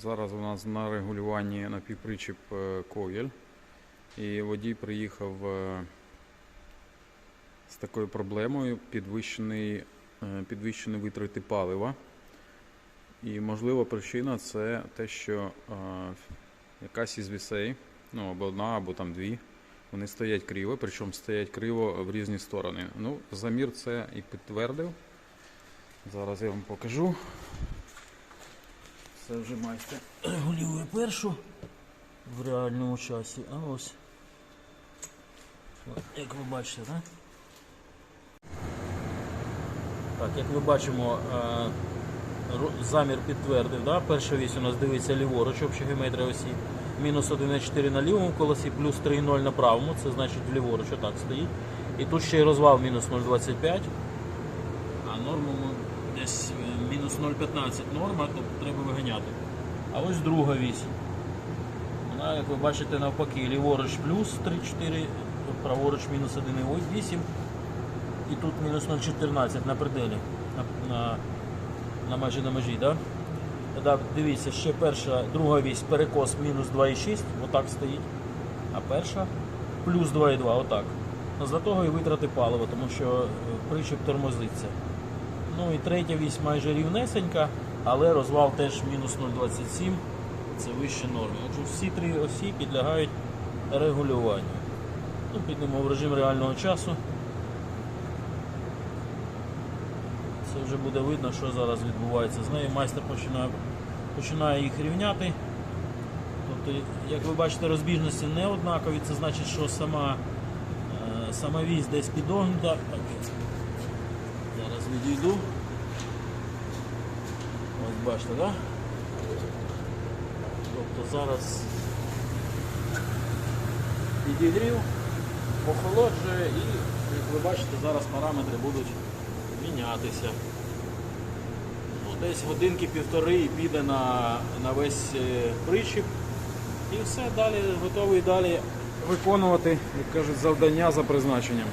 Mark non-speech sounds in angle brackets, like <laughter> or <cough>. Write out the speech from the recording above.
Зараз у нас на регулюванні напівпричіп е, ковіль. І водій приїхав е, з такою проблемою підвищений, е, підвищені витрати палива. І можлива причина це те, що якась із вісей, ну або одна, або там дві, вони стоять криво, причому стоять криво в різні сторони. Ну, замір це і підтвердив. Зараз я вам покажу. Це вже майстер <clears throat> регулює першу в реальному часі. А ось. Як ви бачите, так? Так, як ми бачимо, е, замір підтвердив. Да? Перша вісь у нас дивиться ліворуч, обща геометрія осі. Мінус 1,4 на лівому колесі, плюс 3,0 на правому, це значить ліворуч отак стоїть. І тут ще й розвал мінус 0,25. А норму ми десь мінус 0,15 норма, то треба виганяти. А ось друга вісь. Вона, як ви бачите, навпаки, ліворуч плюс 3,4, праворуч мінус 1,8. І тут мінус 0,14 на пределі, на, на, на майже на межі. Да? Да, дивіться, ще перша, друга вісь перекос мінус 2,6, отак стоїть. А перша плюс 2,2, отак. Ну, За того і витрати палива, тому що е, причіп тормозиться. Ну і третя вісь майже рівнесенька, але розвал теж мінус 0,27, це вище норми. Отже, всі три осі підлягають регулюванню. Ну, підемо в режим реального часу. Це вже буде видно, що зараз відбувається з нею. Майстер починає, починає їх рівняти. Тобто, як ви бачите, розбіжності не однакові, це значить, що сама, е, сама вісь десь підогнута. Зараз відійду. Ось бачите? Да? Тобто зараз підігрів, охолоджує і, як ви бачите, зараз параметри будуть мінятися. Ну, десь годинки півтори і піде на, на весь е, причіп. І все, далі готовий далі виконувати, як кажуть, завдання за призначенням.